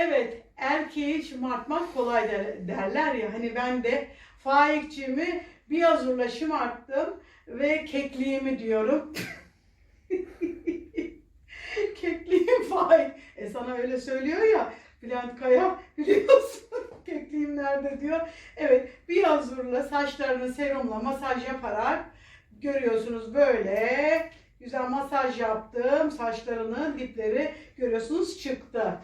Evet, erkeği şımartmak kolay der- derler ya. Hani ben de faikçimi biyazurla şımarttım ve kekliğimi diyorum. Kekliğim faik. E sana öyle söylüyor ya Bülent Kaya biliyorsun. Kekliğim nerede diyor. Evet, biyazurla saçlarını serumla masaj yaparak görüyorsunuz böyle güzel masaj yaptım. Saçlarının dipleri görüyorsunuz çıktı.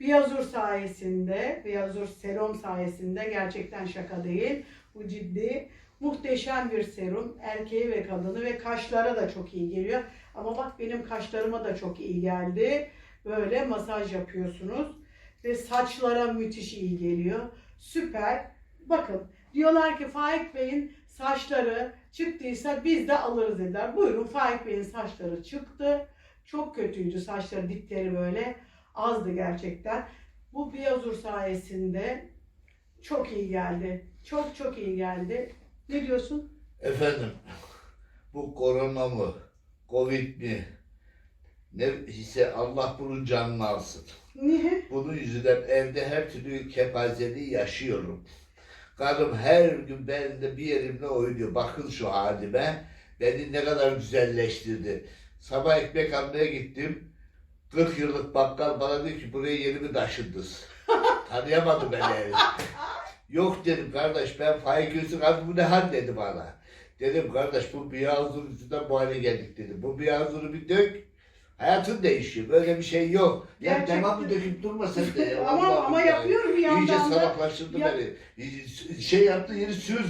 Biyazur sayesinde, Biyazur serum sayesinde gerçekten şaka değil. Bu ciddi. Muhteşem bir serum. Erkeği ve kadını ve kaşlara da çok iyi geliyor. Ama bak benim kaşlarıma da çok iyi geldi. Böyle masaj yapıyorsunuz. Ve saçlara müthiş iyi geliyor. Süper. Bakın diyorlar ki Faik Bey'in saçları çıktıysa biz de alırız dediler. Buyurun Faik Bey'in saçları çıktı. Çok kötüydü saçları dipleri böyle azdı gerçekten. Bu biyazur sayesinde çok iyi geldi. Çok çok iyi geldi. Ne diyorsun? Efendim, bu korona mı, covid mi, ne ise Allah bunun canını alsın. Niye? Bunun yüzünden evde her türlü kepazeliği yaşıyorum. Karım her gün benimle bir yerimle oynuyor. Bakın şu halime. Beni ne kadar güzelleştirdi. Sabah ekmek almaya gittim. 40 yıllık bakkal bana dedi ki buraya yeni mi taşındınız? Tanıyamadı beni. Yok dedim kardeş ben Faik Öztürk abi bu ne hal dedi bana. Dedim kardeş bu biyazur yüzünden bu hale geldik dedim. Bu biyazuru bir dök. Hayatın değişiyor. Böyle bir şey yok. Ya Gerçekten. devamlı döküp durma sen de. ama Allah'ım ama ya. yapıyorum bir İyice yandan da. salaklaştırdı Ya- beni. Şey yaptı yeri sür.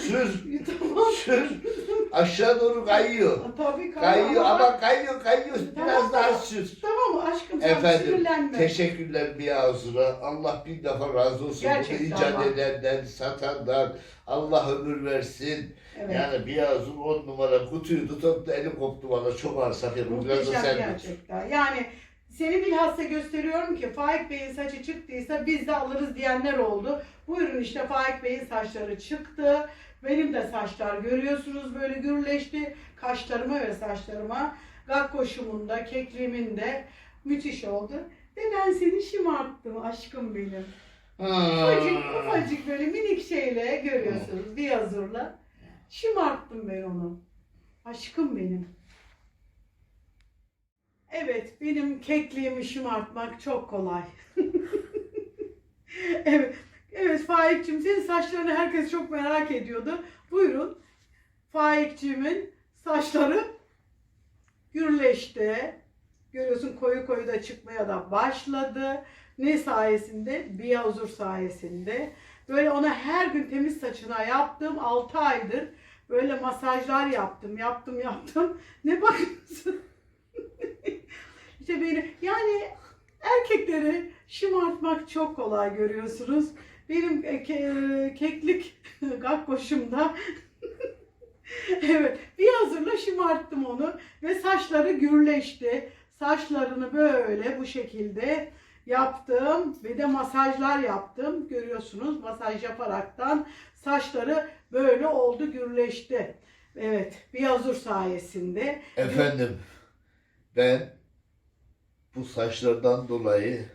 Sür. tamam. Sür. Aşağı doğru kayıyor. Tabii Kayıyor ama- ama kayıyor kayıyor. Tamam, Biraz daha tamam. sür. Tamam aşkım sen Efendim, sinirlenme. Teşekkürler Biyazur'a. Allah bin defa razı olsun. Gerçekten Bunu icat edenden, satandan. Allah ömür versin. evet. Yani Biyazur on numara kutuyu tutup da eli koptu bana. Çok ağır Safiye. Bu biraz da sen gerçekten. Yani seni bilhassa gösteriyorum ki Faik Bey'in saçı çıktıysa biz de alırız diyenler oldu. Buyurun işte Faik Bey'in saçları çıktı. Benim de saçlar görüyorsunuz böyle gürleşti. Kaşlarıma ve saçlarıma. Gakkoşumun da kekliğimin de müthiş oldu. Ve ben seni şımarttım aşkım benim. Ufacık ufacık böyle minik şeyle görüyorsunuz bir yazurla. Şımarttım ben onu. Aşkım benim. Evet benim kekliğimi şımartmak çok kolay. evet. Evet Faik'cim senin saçlarını herkes çok merak ediyordu. Buyurun. Faik'cimin saçları gürleşti. Görüyorsun koyu koyu da çıkmaya da başladı. Ne sayesinde? Biyazur sayesinde. Böyle ona her gün temiz saçına yaptım 6 aydır. Böyle masajlar yaptım, yaptım, yaptım. Ne bakıyorsun? işte beni yani erkekleri şımartmak çok kolay görüyorsunuz. Benim e, ke- keklik gakkoşumda evet bir hazırla şımarttım onu ve saçları gürleşti. Saçlarını böyle bu şekilde yaptım ve de masajlar yaptım. Görüyorsunuz masaj yaparaktan saçları böyle oldu gürleşti. Evet Biyazur sayesinde. Efendim ben bu saçlardan dolayı